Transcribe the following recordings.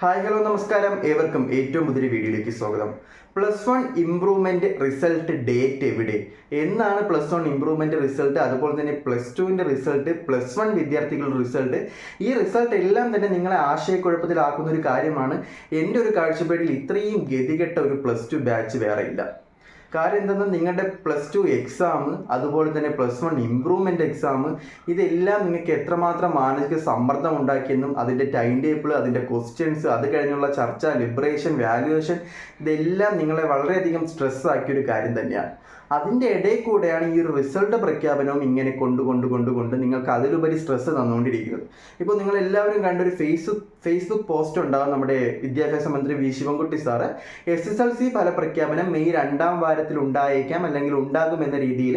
Hi hello നമസ്കാരം. ഏവർക്കും ഏറ്റവും പുതിയ വീഡിയോയിലേക്ക് സ്വാഗതം. Plus one improvement result date എവിടെ? എന്നാണ് പ്ലസ് വൺ ഇംപ്രൂവ്മെന്റ് റിസൾട്ട് അതുപോലെ തന്നെ പ്ലസ് ടുവിന്റെ റിസൾട്ട് പ്ലസ് വൺ വിദ്യാർത്ഥികളുടെ റിസൾട്ട് ഈ റിസൾട്ട് എല്ലാം തന്നെ നിങ്ങളെ ആശയക്കുഴപ്പത്തിലാക്കുന്ന ഒരു കാര്യമാണ്. എന്റെ ഒരു കാഴ്ചപ്പാടിൽ ഇത്രയും ഗതികെട്ട ഒരു പ്ലസ് ടു ബാച്ച് വേറെ ഇല്ല. കാര്യം എന്തെന്നാൽ നിങ്ങളുടെ പ്ലസ് ടു എക്സാം അതുപോലെ തന്നെ പ്ലസ് വൺ ഇമ്പ്രൂവ്മെന്റ് എക്സാം ഇതെല്ലാം നിങ്ങൾക്ക് എത്രമാത്രം മാനസിക സമ്മർദ്ദം ഉണ്ടാക്കിയെന്നും അതിന്റെ ടൈം ടേബിൾ അതിന്റെ ക്വസ്റ്റ്യൻസ് അത് കഴിഞ്ഞുള്ള ചർച്ച ലിബറേഷൻ വാല്യുവേഷൻ ഇതെല്ലാം നിങ്ങളെ വളരെയധികം സ്ട്രെസ് ആക്കിയ ഒരു കാര്യം തന്നെയാണ്. അതിന്റെ ഇടയിൽ കൂടെയാണ് ഈ ഒരു റിസൾട്ട് പ്രഖ്യാപനവും ഇങ്ങനെ കൊണ്ട് കൊണ്ട് കൊണ്ട് കൊണ്ട് നിങ്ങൾക്ക് അതിലുപരി സ്ട്രെസ് തന്നുകൊണ്ടിരിക്കുന്നത്. ഇപ്പോൾ നിങ്ങൾ എല്ലാവരും കണ്ടൊരു ഫേസ്ബുക്ക് ഫേസ്ബുക്ക് പോസ്റ്റ് ഉണ്ടാകും നമ്മുടെ വിദ്യാഭ്യാസ മന്ത്രി V. Sivankutty sir. S S L C ഫലപ്രഖ്യാപനം മെയ് രണ്ടാം വാരത്തിൽ ഉണ്ടായേക്കാം അല്ലെങ്കിൽ ഉണ്ടാകും എന്ന രീതിയിൽ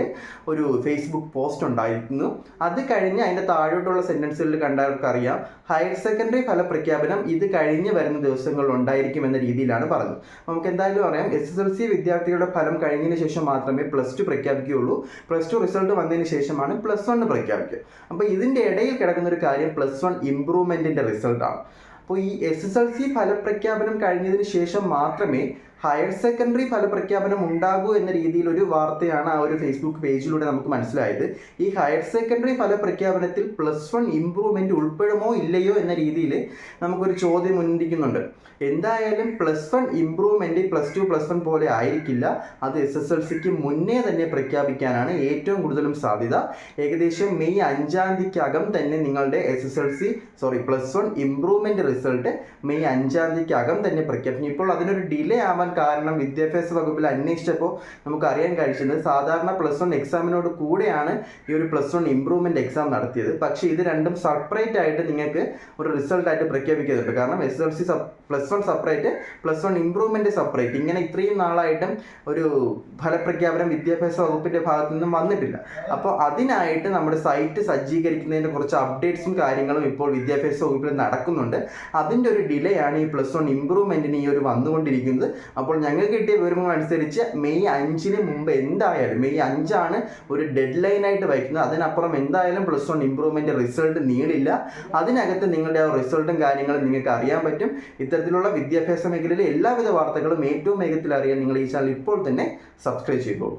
ഒരു ഫേസ്ബുക്ക് പോസ്റ്റ് ഉണ്ടായിരുന്നു. അത് കഴിഞ്ഞ് അതിന്റെ താഴോട്ടുള്ള സെന്റൻസുകളിൽ കണ്ടവർക്ക് അറിയാം ഹയർ സെക്കൻഡറി ഫലപ്രഖ്യാപനം ഇത് കഴിഞ്ഞ് വരുന്ന ദിവസങ്ങളിൽ ഉണ്ടായിരിക്കും എന്ന രീതിയിലാണ് പറഞ്ഞത്. നമുക്ക് എന്തായാലും അറിയാം. എസ് എസ് എൽ സി വിദ്യാർത്ഥികളുടെ ഫലം കഴിഞ്ഞതിന് ശേഷം മാത്രമേ പ്ലസ് ടു പ്രഖ്യാപിക്കുകയുള്ളൂ. പ്ലസ് ടു റിസൾട്ട് വന്നതിന് ശേഷമാണ് പ്ലസ് വൺ പ്രഖ്യാപിക്കുക. അപ്പോൾ ഇതിന്റെ ഇടയിൽ കിടക്കുന്ന ഒരു കാര്യം പ്ലസ് വൺ ഇമ്പ്രൂവ്മെന്റിന്റെ റിസൾട്ടാണ് അപ്പോൾ ഈ എസ് എസ് എൽ സി ഫലപ്രഖ്യാപനം കഴിഞ്ഞതിന് ശേഷം മാത്രമേ ഹയർ സെക്കൻഡറി ഫലപ്രഖ്യാപനം ഉണ്ടാകൂ എന്ന രീതിയിൽ ഒരു വാർത്തയാണ് ആ ഒരു ഫേസ്ബുക്ക് പേജിലൂടെ നമുക്ക് മനസ്സിലായത്. ഈ ഹയർ സെക്കൻഡറി ഫലപ്രഖ്യാപനത്തിൽ പ്ലസ് വൺ ഇമ്പ്രൂവ്മെന്റ് ഉൾപ്പെടുമോ ഇല്ലയോ എന്ന രീതിയിൽ നമുക്കൊരു ചോദ്യം ഉന്നയിക്കുന്നുണ്ട്. എന്തായാലും plus one improvement plus two plus one പോലെ ആയിരിക്കില്ല. അത് എസ് എസ് എൽ സിക്ക് മുന്നേ തന്നെ പ്രഖ്യാപിക്കാനാണ് ഏറ്റവും കൂടുതലും സാധ്യത. ഏകദേശം മെയ് അഞ്ചാം തീയതിക്കകം തന്നെ നിങ്ങളുടെ S S L C sorry plus one improvement result May അഞ്ചാം തീയതിക്കകം തന്നെ പ്രഖ്യാപിക്കും. ഇപ്പോൾ അതിനൊരു ഡിലേ ആവാൻ കാരണം വിദ്യാഭ്യാസ വകുപ്പിൽ അന്വേഷിച്ചപ്പോൾ നമുക്ക് അറിയാൻ കഴിച്ചത് സാധാരണ പ്ലസ് വൺ എക്സാമിനോട് കൂടെയാണ് ഈ ഒരു പ്ലസ് വൺ ഇമ്പ്രൂവ്മെന്റ് എക്സാം നടത്തിയത്. പക്ഷേ ഇത് രണ്ടും സെപ്പറേറ്റ് ആയിട്ട് നിങ്ങൾക്ക് ഒരു റിസൾട്ട് ആയിട്ട് പ്രഖ്യാപിക്കുന്നുണ്ട്. കാരണം S L C plus one separate plus one improvement separate ഇങ്ങനെ ഇത്രയും നാളായിട്ടും ഒരു ഫലപ്രഖ്യാപനം വിദ്യാഭ്യാസ വകുപ്പിന്റെ ഭാഗത്തു നിന്നും വന്നിട്ടില്ല. അപ്പോൾ അതിനായിട്ട് നമ്മുടെ സൈറ്റ് സജ്ജീകരിക്കുന്നതിന്റെ കുറച്ച് അപ്ഡേറ്റ്സും കാര്യങ്ങളും ഇപ്പോൾ വിദ്യാഭ്യാസ വകുപ്പിൽ നടക്കുന്നുണ്ട്. അതിന്റെ ഒരു ഡിലേ ആണ് ഈ പ്ലസ് വൺ ഇമ്പ്രൂവ്മെന്റിന് ഈ ഒരു വന്നുകൊണ്ടിരിക്കുന്നത്. അപ്പോൾ ഞങ്ങൾക്ക് കിട്ടിയ വിവരങ്ങൾ അനുസരിച്ച് മെയ് അഞ്ചിന് മുമ്പ് എന്തായാലും മെയ് അഞ്ചാണ് ഒരു ഡെഡ് ലൈൻ ആയിട്ട് വയ്ക്കുന്നത്. അതിനപ്പുറം എന്തായാലും പ്ലസ് വൺ ഇമ്പ്രൂവ്മെന്റ് റിസൾട്ട് നീളില്ല. അതിനകത്ത് നിങ്ങളുടെ ആ റിസൾട്ടും കാര്യങ്ങളും നിങ്ങൾക്ക് അറിയാൻ പറ്റും. ഇത്തരത്തിലുള്ള വിദ്യാഭ്യാസ മേഖലയിലെ എല്ലാവിധ വാർത്തകളും ഏറ്റവും വേഗത്തിൽ അറിയാൻ നിങ്ങൾ ഈ ചാനൽ ഇപ്പോൾ തന്നെ സബ്സ്ക്രൈബ് ചെയ്തോളൂ.